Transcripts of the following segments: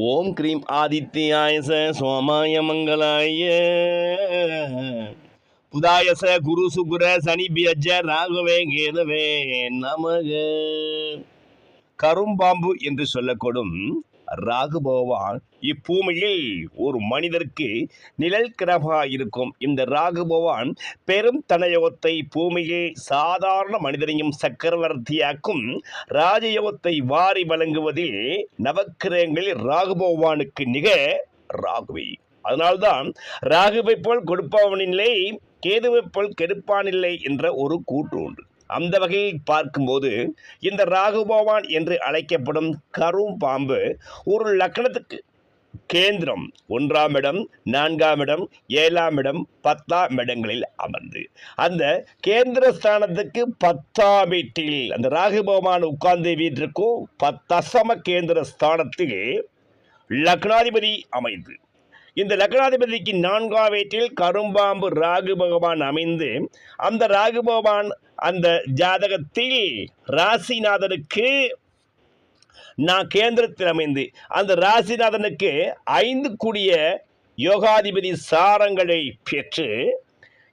ஓம் cream ஆதித்யாயச சோமாய மங்களாய. புதாயச குரு சுகுர சனி பியஜ ராகவே கேதவே நமக. கரும்பாம்பு என்று சொல்லக்கூடும். ராகு பகவான் இப்பூமியில் ஒரு மனிதருக்கு நிழல் கிரகமாக இருக்கும் இந்த ராகு பகவான் பெரும் தனயோகத்தை பூமியில் சாதாரண மனிதனையும் சக்கரவர்த்தியாக்கும் ராஜயோகத்தை வாரி வழங்குவதில் நவக்கிரகங்களில் ராகு பகவானுக்கு நிக ராகுவை. அதனால்தான் ராகுவை போல் கொடுப்பவனில்லை கேதுவை போல் கெடுப்பானில்லை என்ற ஒரு கூற்று உண்டு. அந்த வகையில் பார்க்கும்போது இந்த ராகுபவான் என்று அழைக்கப்படும் கரும் பாம்பு ஒரு லக்னத்துக்கு கேந்திரம். ஒன்றாம் இடம் நான்காம் இடம் ஏழாம் இடம் பத்தாம் இடங்களில் அமர்ந்து. அந்த கேந்திர ஸ்தானத்துக்கு பத்தாம் வீட்டில் அந்த ராகுபவான் உட்கார்ந்து வீட்டிற்கும் பத்தசம கேந்திர ஸ்தானத்தில் லக்னாதிபதி அமைந்து. இந்த லக்னாதிபதிக்கு நான்காம் வீட்டில் கரும்பாம்பு ராகு பகவான் அமைந்து அந்த ராகு பகவான் அந்த ஜாதகத்தில் ராசிநாதனுக்கு நான் கேந்திரத்தில் அமைந்து அந்த ராசிநாதனுக்கு ஐந்து கூடிய யோகாதிபதி சாரங்களை பெற்று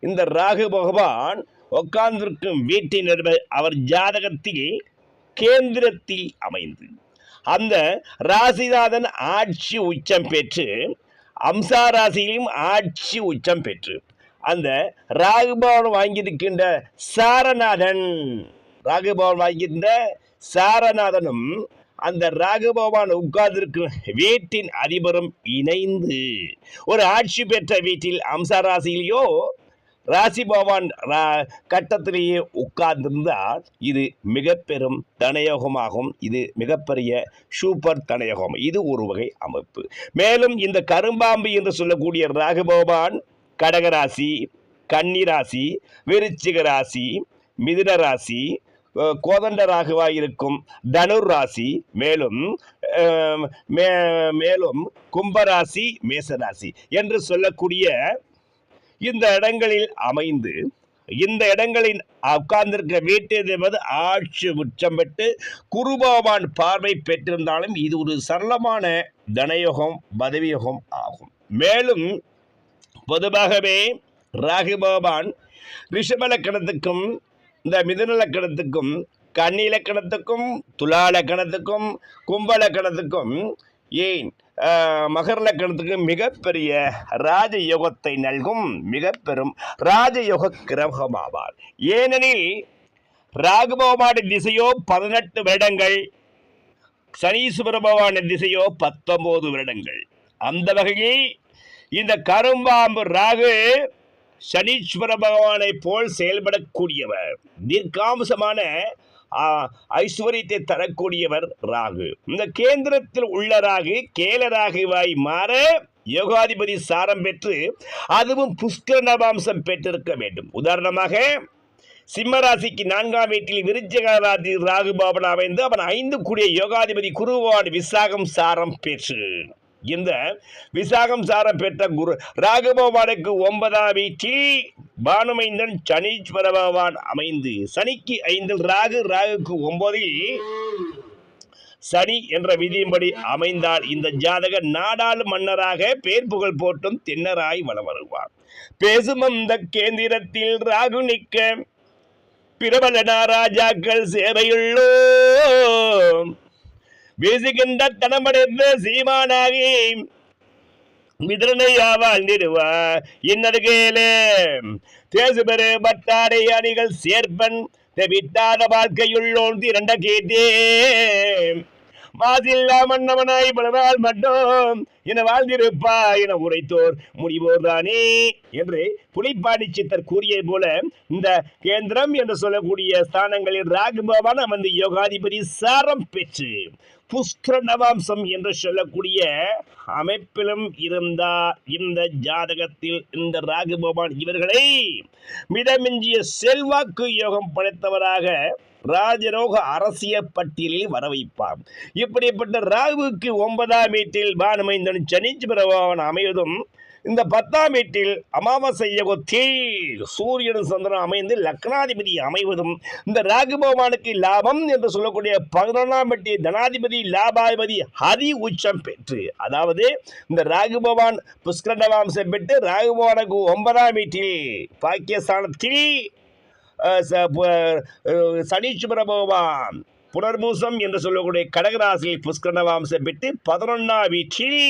இந்த ராகு பகவான் உட்கார்ந்திருக்கும் வீட்டின் அவர் ஜாதகத்தில் கேந்திரத்தில் அமைந்து அந்த ராசிநாதன் ஆட்சி உச்சம் பெற்று அம்சா ராசியிலும் ஆட்சி உச்சம் பெற்று அந்த ராகுபவன் வாங்கியிருக்கின்ற சாரநாதன். ராகுபவன் வாங்கியிருந்த சாரநாதனும் அந்த ராகுபவான் உட்கார்ந்திருக்கும் வீட்டின் அதிபரும் இணைந்து ஒரு ஆட்சி பெற்ற வீட்டில் அம்சா ராசியிலேயோ ராசி பகவான் ரா- கட்டத்திலேயே உட்கார்ந்திருந்தால் இது மிக பெரும் தனயோகமாகும். இது மிகப்பெரிய சூப்பர் தனயோகம். இது ஒரு வகை அமைப்பு. மேலும் இந்த கரும்பாம்பு என்று சொல்லக்கூடிய ராகு பகவான் கடகராசி கன்னிராசி விருச்சிக ராசி மிதுன ராசி கோதண்ட ராகுவாய் இருக்கும் தனுர் ராசி மேலும் மே- மேலும் கும்பராசி மேசராசி என்று சொல்லக்கூடிய இந்த இடங்களில் அமைந்து இந்த இடங்களில் உட்கார்ந்திருக்க வீட்டில் என்பது ஆட்சி உச்சம் பெற்று குருபவான் பார்வை பெற்றிருந்தாலும் இது ஒரு சரளமான தனயோகம் பதவியோகம் ஆகும். மேலும் பொதுவாகவே ராகு பகவான் ரிஷப இந்த மிதுனலக்கணத்துக்கும் கண்ணிலக்கணத்துக்கும் துலாலக்கணத்துக்கும் கும்பலக்கணத்துக்கும் ஏன் ஆஹ், மகர மிகப்பெரிய ராஜயோகத்தை நல்கும் மிக பெரும் ராஜயோக கிரகமாவார் ஏனெனில் ராகு திசையோ பதினெட்டு வருடங்கள் சனீஸ்வரபவான திசையோ பத்தொன்பது வருடங்கள். அந்த வகையில் இந்த கரும்பாம்பு ராகு சனீஸ்வர பகவானை போல் செயல்படக்கூடியவர் தீர்க்காம்சமான ஐஸ்வர்யத்தை தரக்கூடியவர் ராகு. இந்த கேந்திரத்தில் உள்ள ராகு கேலராகுவாய் மாற யோகாதிபதி சாரம் பெற்று அதுவும் புஷ்கர நவாம்சம் பெற்றிருக்க வேண்டும். உதாரணமாக சிம்மராசிக்கு நான்காம் வீட்டில் விருச்சகராதி ராகு பாபன் அமைந்து அவன் ஐந்து கூடிய யோகாதிபதி குருவான் விசாகம் சாரம் பெற்று. இந்த விசாகம் சார பெற்ற குரு ராகுபவானுக்கு ஒன்பதாம் வீட்டில் பானுமைந்தன் சனீஸ்வர பகவான் அமைந்து சனிக்கு ஐந்தில் ராகு ராகுக்கு ஒன்பதில் சனி என்ற விதியின்படி அமைந்தால் இந்த ஜாதகர் நாடாளு மன்னராக பேர் புகழ் போட்டும் தென்னராய் வளம் வருவார் பேசும் அந்த கேந்திரத்தில் ராகு நிற்க பிரபல ராஜாக்கள் சேவையுள்ளோ வீசுகின்ற தனமடைந்த சீமானாகி நிறுவா. வாழ்ந்திடுவா இன்னருகேலே தேசுபெரு பட்டாடை அணிகள் சேர்ப்பன். விட்டாத வாழ்க்கையுள்ளோன் திரண்ட கேட்டே மாதில்லா மன்னவனாய் பலனால் மட்டும் என வாழ்ந்திருப்பா என உரைத்தோர். முடிவோர் தானே என்று புலிப்பாடி சித்தர் கூறியது போல இந்த கேந்திரம் என்று சொல்லக்கூடிய ஸ்தானங்களில் ராகுபவன் அமர்ந்து யோகாதிபதி சாரம் பெற்று புஷ்கர நவாம்சம் என்று சொல்லக்கூடிய அமைப்பிலும் இருந்தா இந்த ஜாதகத்தில் இந்த ராகு பகவான் இவர்களை மிதமிஞ்சிய செல்வாக்கு யோகம் படைத்தவராக ராஜரோக அரசியல் பட்டியலில் வர வைப்பார் இப்படிப்பட்ட ராகுவுக்கு ஒன்பதாம் வீட்டில் பானுமைந்தன் சனிச்சு பிரபாவன் அமைவதும் இந்த பத்தாம் வீட்டில் அமாவாசை யோகத்தில் சூரியன் சந்திரன் அமைந்து லக்னாதிபதி அமைவதும் இந்த ராகு பகவானுக்கு லாபம் என்று சொல்லக்கூடிய பதினொன்றாம் வீட்டு தனாதிபதி லாபாதிபதி ஹரி உச்சம் பெற்று அதாவது இந்த ராகு பகவான் புஷ்கரண்டவாம்சம் பெற்று ராகு பகவானுக்கு ஒன்பதாம் வீட்டில் பாக்கியஸ்தானத்தில் சனீஸ்வர பகவான். புனர்மூசம் என்று சொல்லக்கூடிய கடகராசியில் புஷ்கரணவாம்சம் பெற்று பதினொன்றாம் வீச்சில்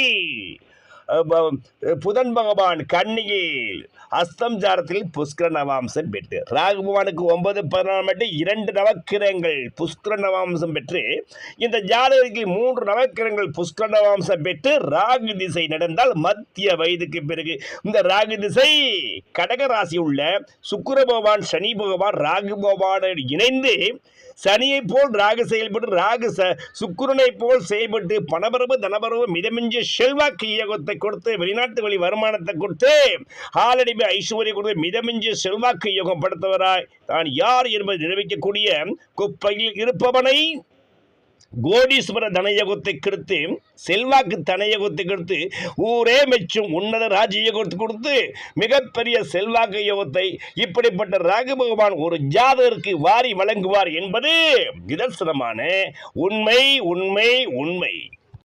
புதன் பகவான் கண்ணியில் அஸ்தம் ஜாரத்தில் புஷ்கர நவாம்சம் பெற்று ராகு பகவானுக்கு ஒன்பது பதினாறு மட்டும் இரண்டு நவக்கிரகங்கள் புஷ்கர நவாம்சம் பெற்று இந்த ஜாதகத்தில் மூன்று நவக்கிரகங்கள் புஷ்கர நவாம்சம் பெற்று ராகு திசை நடந்தால் மத்திய வயதுக்கு பிறகு இந்த ராகு திசை கடக ராசி உள்ள சுக்கர பகவான் சனி பகவான் ராகு பகவான் இணைந்து சனியை போல் ராகு செயல்பட்டு ராகு ச போல் செயல்பட்டு பணபரவு தனபரவு மிதமிஞ்சி செல்வாக்கு வருமானத்தை கொடுத்து வெளிநாட்டு வழி வருமானத்தை கொடுத்து ஆளடிமை ஐஸ்வர்யம் கொடுத்து மிதமிஞ்சி செல்வாக்கு யோகம் படுத்தவராய் தான் யார் என்பதை நிரூபிக்கக்கூடிய குப்பையில் இருப்பவனை கோடீஸ்வர தனயோகத்தை கெடுத்து செல்வாக்கு தனயோகத்தை கெடுத்து ஊரே மெச்சும் உன்னத ராஜயோகத்தை கொடுத்து மிகப்பெரிய செல்வாக்கு யோகத்தை இப்படிப்பட்ட ராகு பகவான் ஒரு ஜாதகருக்கு வாரி வழங்குவார் என்பது நிதர்சனமான உண்மை உண்மை உண்மை.